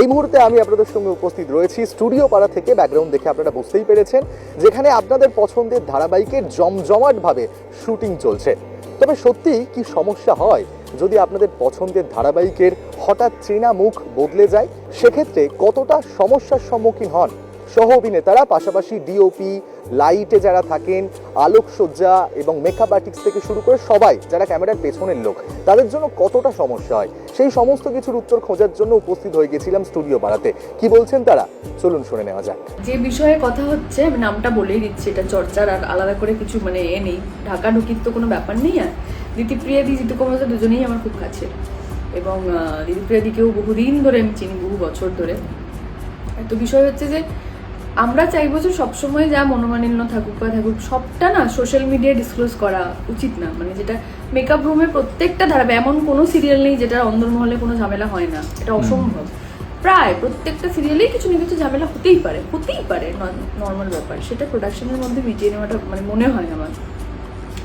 এই মুহূর্তে আমি আপনাদের সঙ্গে উপস্থিত রয়েছি স্টুডিও পাড়া থেকে ব্যাকগ্রাউন্ড দেখে আপনারা বুঝতেই পেরেছেন যেখানে আপনাদের পছন্দের ধারাবাহিকের জমজমাটভাবে শুটিং চলছে। তবে সত্যি কি সমস্যা হয়? যদি আপনাদের পছন্দের ধারাবাহিকের হঠাৎ চেনা মুখ বদলে যায়, সেক্ষেত্রে কতটা সমস্যার সম্মুখীন হন? সহ অভিনেতারা পাশাপাশি ডিওপি লাইটে যারা থাকেন আলোকসজ্জা এবং মেকআপ আর্টিস্ট থেকে শুরু করে সবাই যারা ক্যামেরার পেছনের লোক তাদের জন্য কতটা সমস্যা হয়? সেই সমস্ত কিছুর উত্তর খোঁজার জন্য উপস্থিত হয়ে গেছিলাম স্টুডিও পাড়াতে কি বলছেন তারা? চলুন শুনে নেওয়া যাক। যে বিষয়ে কথা হচ্ছে নামটা বলেই দিচ্ছি এটা চর্চার আর আলাদা করে কিছু মানে এ নেই। ঢাকা ঢুকির তো কোনো ব্যাপার নেই আর। দিতিপ্রিয়া দি জিতু কুমার দুজনেই আমার খুব কাছে এবং আহ, দিতিপ্রিয়া দিকেও বহুদিন ধরে আমি চিনি বহু বছর ধরে। তো বিষয় হচ্ছে যে আমরা চাইব যে সবসময় যা মনোমালিন্য থাকুক বা থাকুক সবটা না সোশ্যাল মিডিয়ায় ডিসক্লোজ করা উচিত না। মানে যেটা মেকআপ রুমের প্রত্যেকটা ধারাবাহিক এমন কোনো সিরিয়াল নেই যেটা অন্দরমহলে কোনো ঝামেলা হয় না। এটা অসম্ভব। প্রায় প্রত্যেকটা সিরিয়ালেই কিছু না কিছু ঝামেলা হতেই পারে হতেই পারে নর্মাল ব্যাপার। সেটা প্রোডাকশনের মধ্যে মিটিয়ে নেওয়াটা মানে মনে হয় আমার।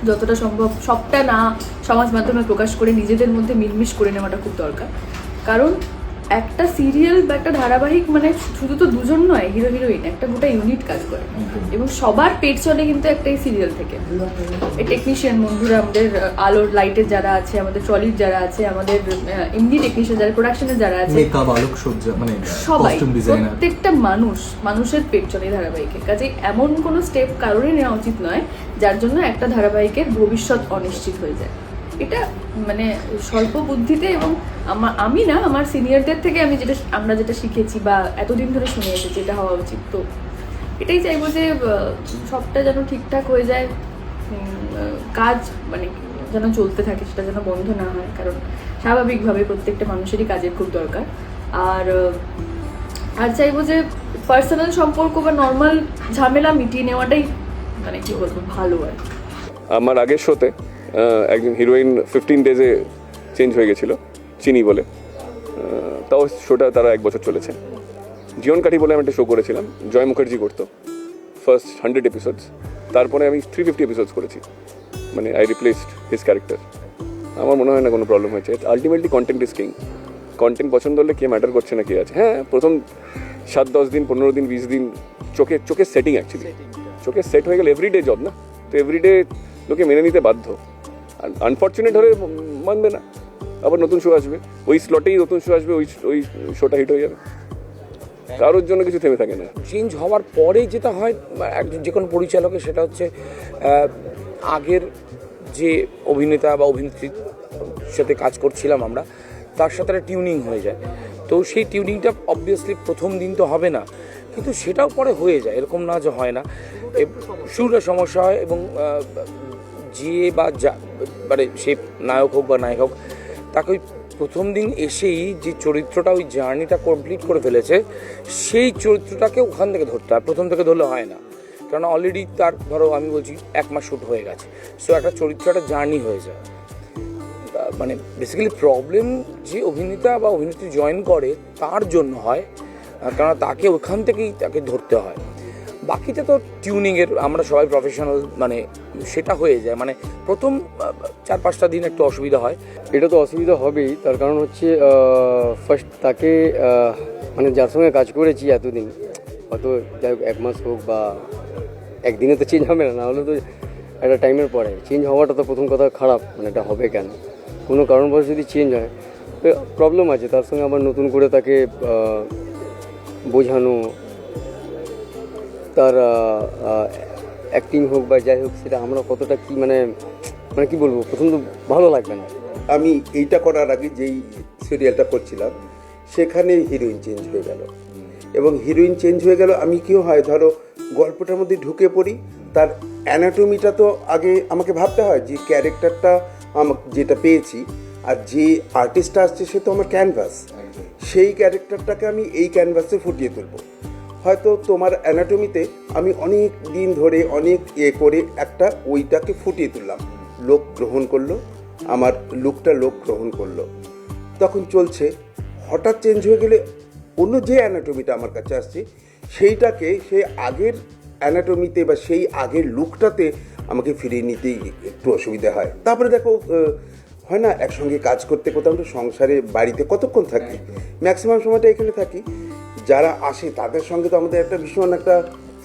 যতটা সম্ভব সবটা না সমাজ মাধ্যমে প্রকাশ করে নিজেদের মধ্যে মিলমিশ করে নেওয়াটা খুব দরকার। কারণ একটা সিরিয়াল বা একটা ধারাবাহিক মানে শুধু তো দুজন নয় হিরো হিরোইন একটা গোটা ইউনিট কাজ করে। এবং সবার পেট চলে কিন্তু একটা এই সিরিয়াল থেকে। এই টেকনিশিয়ান বন্ধুরা আমাদের আলোর লাইটের যারা আছে আমাদের ট্রলির যারা আছে আমাদের এমনি টেকনিশিয়ান যারা প্রোডাকশনের যারা আছে মেকআপ মানে সবাই প্রত্যেকটা মানুষ মানুষের পেট চলে ধারাবাহিকে। কাজে এমন কোনো স্টেপ কারোরই নেওয়া উচিত নয় যার জন্য একটা ধারাবাহিকের ভবিষ্যৎ অনিশ্চিত হয়ে যায়। এটা মানে স্বল্প বুদ্ধিতে এবং আমা- আমি না, আমার সিনিয়রদের থেকে আমি যেটা, আমরা যেটা শিখেছি বা এতদিন ধরে শুনে এসেছি, এটা হওয়া উচিত। তো এটাই চাইব যে সবটা যেন ঠিকঠাক হয়ে যায় কাজ মানে যেন চলতে থাকে, সেটা যেন বন্ধ না হয়, কারণ স্বাভাবিকভাবে প্রত্যেকটা মানুষেরই কাজের খুব দরকার। আর আর চাইব যে পার্সোনাল সম্পর্ক বা নর্মাল ঝামেলা মিটিয়ে নেওয়াটাই মানে কি বলব, ভালো আর আমার আগের শোতে একজন হিরোইন ফিফটিন ডেজে চেঞ্জ হয়ে গেছিল চিনি বলে। তাও শোটা তারা এক বছর চলেছে। জীবন কাঠি বলে আমি একটা শো করেছিলাম জয় মুখার্জি করতো ফার্স্ট হান্ড্রেড এপিসোডস তারপরে আমি থ্রি ফিফটি এপিসোডস করেছি মানে আই রিপ্লেসড হিস ক্যারেক্টার আমার মনে হয় না কোনো প্রবলেম হয়েছে। Ultimately content is king content পছন্দ হলে কে ম্যাটার করছে না কে আছে। হ্যাঁ প্রথম সাত দশ দিন পনেরো দিন বিশ দিন চোখে চোখের সেটিং অ্যাকচুয়ালি চোখে সেট হয়ে গেলে এভরিডে জব না? তো এভরিডে লোকে মেনে নিতে বাধ্য। আনফর্চুনেট হলে মানবে না। আবার নতুন শো আসবে। ওই স্লটেই নতুন শো আসবে, ওই ওই শোটা হিট হয়ে যাবে। কারোর জন্য কিছু থেমে থাকে না। চেঞ্জ হওয়ার পরেই যেটা হয় একজন যে কোনো পরিচালকের, সেটা হচ্ছে আগের যে অভিনেতা বা অভিনেত্রীর সাথে কাজ করছিলাম আমরা, তার সাথে একটা টিউনিং হয়ে যায়। তো সেই টিউনিংটা অবভিয়াসলি প্রথম দিন তো হবে না। কিন্তু সেটাও পরে হয়ে যায়, এরকম না যে হয় না। শুরুটা সমস্যা হয় এবং যে বা যা মানে সে নায়ক হোক বা নায়ক হোক, তাকে ওই প্রথম দিন এসেই যে চরিত্রটা, ওই জার্নিটা কমপ্লিট করে ফেলেছে, সেই চরিত্রটাকে ওখান থেকে ধরতে হয়। প্রথম থেকে ধরলে হয় না। কারণ অলরেডি তার, ধরো আমি বলছি, এক মাস শ্যুট হয়ে গেছে। সো একটা চরিত্র একটা জার্নি হয়ে যায়। মানে বেসিক্যালি প্রবলেম যে অভিনেতা বা অভিনেত্রী জয়েন করে, তার জন্য হয়। কারণ তাকে ওখান থেকেই তাকে ধরতে হয়। বাকিটা তো টিউনিংয়ের আমরা সবাই প্রফেশনাল মানে সেটা হয়ে যায়। মানে প্রথম চার পাঁচটা দিন একটু অসুবিধা হয়। এটা তো অসুবিধা হবেই। তার কারণ হচ্ছে ফার্স্ট তাকে মানে যার সঙ্গে কাজ করেছি এতদিন, হয়তো যাই হোক এক মাস হোক বা একদিনে তো চেঞ্জ হবে না না হলে তো একটা টাইমের পরে। চেঞ্জ হওয়াটা তো প্রথম কথা খারাপ মানে এটা হবে কেন? কোনো কারণবশ যদি চেঞ্জ হয় প্রবলেম আছে। তার সঙ্গে আবার নতুন করে তাকে বোঝানো তার অ্যাক্টিং হোক বা যাই হোক সেটা আমরা কতটা কি মানে মানে কি বলব প্রথম তো ভালো লাগবে না। আমি এইটা করার আগে যেই সিরিয়ালটা করছিলাম সেখানে হিরোইন চেঞ্জ হয়ে গেল। এবং হিরোইন চেঞ্জ হয়ে গেল আমি কি হয় ধরো গল্পটার মধ্যে ঢুকে পড়ি তার অ্যানাটমিটা তো আগে আমাকে ভাবতে হয় যে ক্যারেক্টারটা আমাকে যেটা পেয়েছি আর যে আর্টিস্টটা আসছে সে তো আমার ক্যানভাস সেই ক্যারেক্টারটাকে আমি এই ক্যানভাসে ফুটিয়ে তুলবো। হয়তো তোমার অ্যানাটমিতে আমি অনেক দিন ধরে অনেক এ করে একটা ওইটাকে ফুটিয়ে তুললাম। লোক গ্রহণ করল আমার লুকটা লোক গ্রহণ করল। তখন চলছে হঠাৎ চেঞ্জ হয়ে গেলে অন্য যে অ্যানাটমিটা আমার কাছে আসছে সেইটাকে সে আগের অ্যানাটমিতে বা সেই আগের লুকটাতে আমাকে ফিরিয়ে নিতেই একটু অসুবিধা হয়। তারপরে দেখো হয় না একসঙ্গে কাজ করতে করতে আমরা সংসারে বাড়িতে কতক্ষণ থাকি? ম্যাক্সিমাম সময়টা এখানে থাকি। যারা আসে, তাদের সঙ্গে তো আমাদের একটা ভীষণ একটা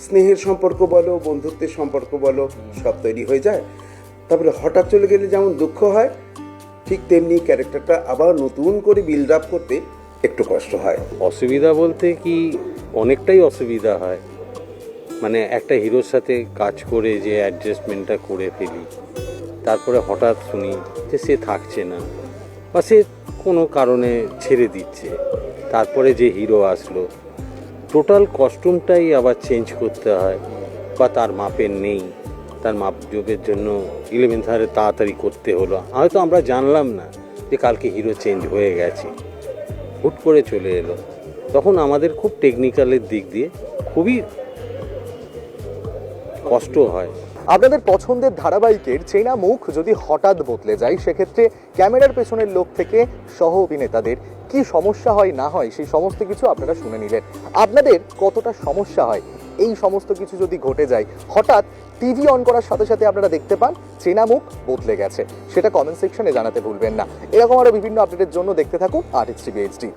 স্নেহের সম্পর্ক বলো, বন্ধুত্বের সম্পর্ক বলো, সব তৈরি হয়ে যায়। তারপরে হঠাৎ চলে গেলে যেমন দুঃখ হয়, ঠিক তেমনি ক্যারেক্টারটা আবার নতুন করে বিল্ড আপ করতে একটু কষ্ট হয়। অসুবিধা বলতে কি, অনেকটাই অসুবিধা হয়। মানে একটা হিরোর সাথে কাজ করে যে অ্যাডজাস্টমেন্টটা করে ফেলি, তারপরে হঠাৎ শুনি যে সে থাকছে না, বা সে কোনো কারণে ছেড়ে দিচ্ছে। তারপরে যে হিরো আসলো, টোটাল কস্টিউমটাই আবার চেঞ্জ করতে হয় বা তার মাপের নেই। তার মাপ যোগের জন্য ইলেভেন্থ হারে তাড়াতাড়ি করতে হলো। হয়তো আমরা জানলাম না যে কালকে হিরো চেঞ্জ হয়ে গেছে। হুট করে চলে এলো। তখন আমাদের খুব টেকনিক্যালের দিক দিয়ে খুবই কষ্ট হয়। আপনাদের পছন্দের ধারাবাহিকের চেনা মুখ যদি হঠাৎ বদলে যায়, সেক্ষেত্রে ক্যামেরার পেছনের লোক থেকে সহ অভিনেতাদের কি সমস্যা হয়, না হয়, সেই সমস্ত কিছু আপনারা শুনে নিলেন। আপনাদের কতটা সমস্যা হয়, এই সমস্ত কিছু যদি ঘটে যায়, হঠাৎ টিভি অন করার সাথে সাথে আপনারা দেখতে পান, চেনা মুখ বদলে গেছে। সেটা কমেন্ট সেকশনে জানাতে ভুলবেন না। এরকম আরও বিভিন্ন আপডেটের জন্য দেখতে থাকুন আর্টিস্ট টিভি এইচডি